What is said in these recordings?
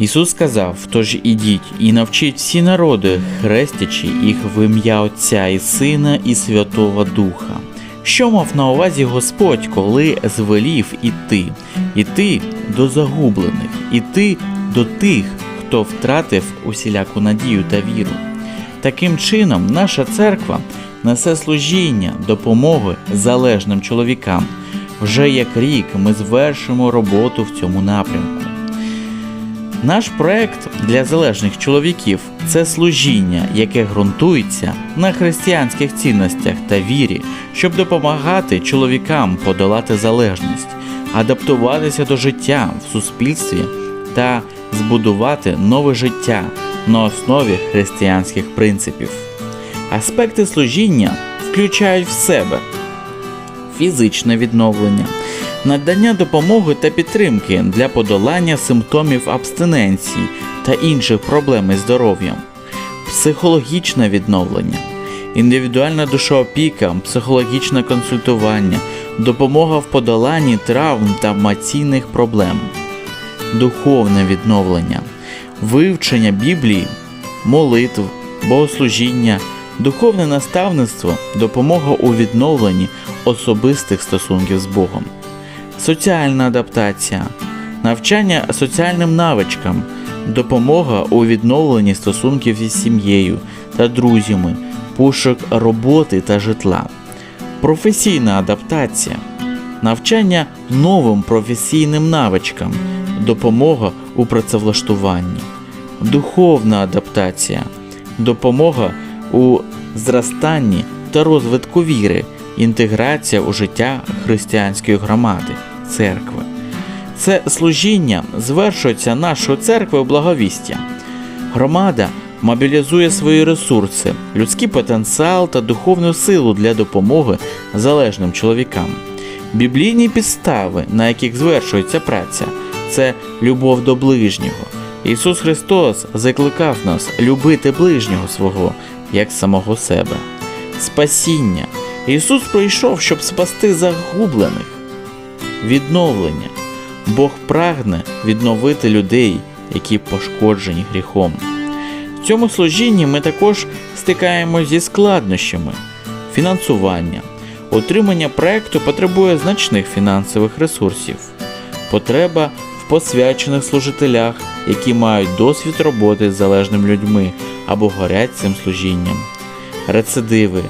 Ісус сказав: Тож ідіть і навчіть всі народи, хрестячи їх в ім'я Отця і Сина і Святого Духа. Що мав на увазі Господь, коли звелів іти, іти до загублених, іти до тих, хто втратив усіляку надію та віру. Таким чином, наша церква несе служіння, допомоги залежним чоловікам. Вже як рік ми звершимо роботу в цьому напрямку. Наш проект для залежних чоловіків це служіння, яке ґрунтується на християнських цінностях та вірі, щоб допомагати чоловікам подолати залежність, адаптуватися до життя в суспільстві та збудувати нове життя на основі християнських принципів. Аспекти служіння включають в себе фізичне відновлення, надання допомоги та підтримки для подолання симптомів абстиненції та інших проблем із здоров'ям, психологічне відновлення, індивідуальна душоопіка, психологічне консультування, допомога в подоланні травм та емоційних проблем, духовне відновлення, вивчення Біблії, молитв, богослужіння, духовне наставництво, допомога у відновленні особистих стосунків з Богом, соціальна адаптація, навчання соціальним навичкам, допомога у відновленні стосунків із сім'єю та друзями, пошук роботи та житла, професійна адаптація, навчання новим професійним навичкам, допомога у працевлаштуванні, духовна адаптація, допомога у зростанні та розвитку віри, інтеграція у життя християнської громади, церкви. Це служіння звершується нашою церквою благовістя. Громада мобілізує свої ресурси, людський потенціал та духовну силу для допомоги залежним чоловікам. Біблійні підстави, на яких звершується праця, це любов до ближнього. Ісус Христос закликав нас любити ближнього свого як самого себе. Спасіння. Ісус прийшов, щоб спасти загублених. Відновлення. Бог прагне відновити людей, які пошкоджені гріхом. В цьому служінні ми також стикаємося зі складнощами фінансування. Отримання проекту потребує значних фінансових ресурсів. Потреба в посвячених служителях, які мають досвід роботи з залежними людьми або горять цим служінням. Рецидиви.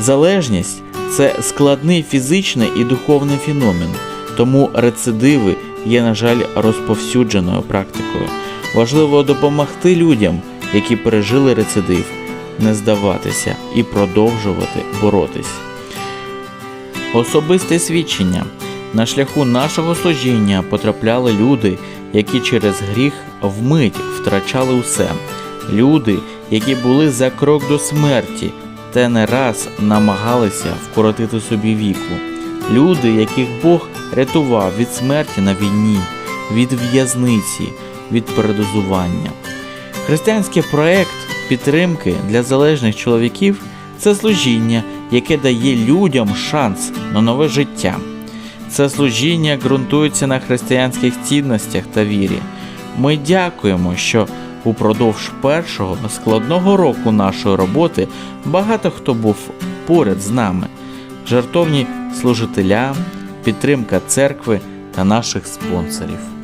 Залежність це складний фізичний і духовний феномен, тому рецидиви є, на жаль, розповсюдженою практикою. Важливо допомогти людям, які пережили рецидив, не здаватися і продовжувати боротись. Особисте свідчення. На шляху нашого служіння потрапляли люди, які через гріх вмить втрачали усе. Люди, які були за крок до смерті, та не раз намагалися вкоротити собі віку. Люди, яких Бог рятував від смерті на війні, від в'язниці, від передозування. Християнський проект підтримки для залежних чоловіків це служіння, яке дає людям шанс на нове життя. Це служіння ґрунтується на християнських цінностях та вірі. Ми дякуємо, що упродовж першого складного року нашої роботи багато хто був поряд з нами. Жартовні служителям, підтримка церкви та наших спонсорів.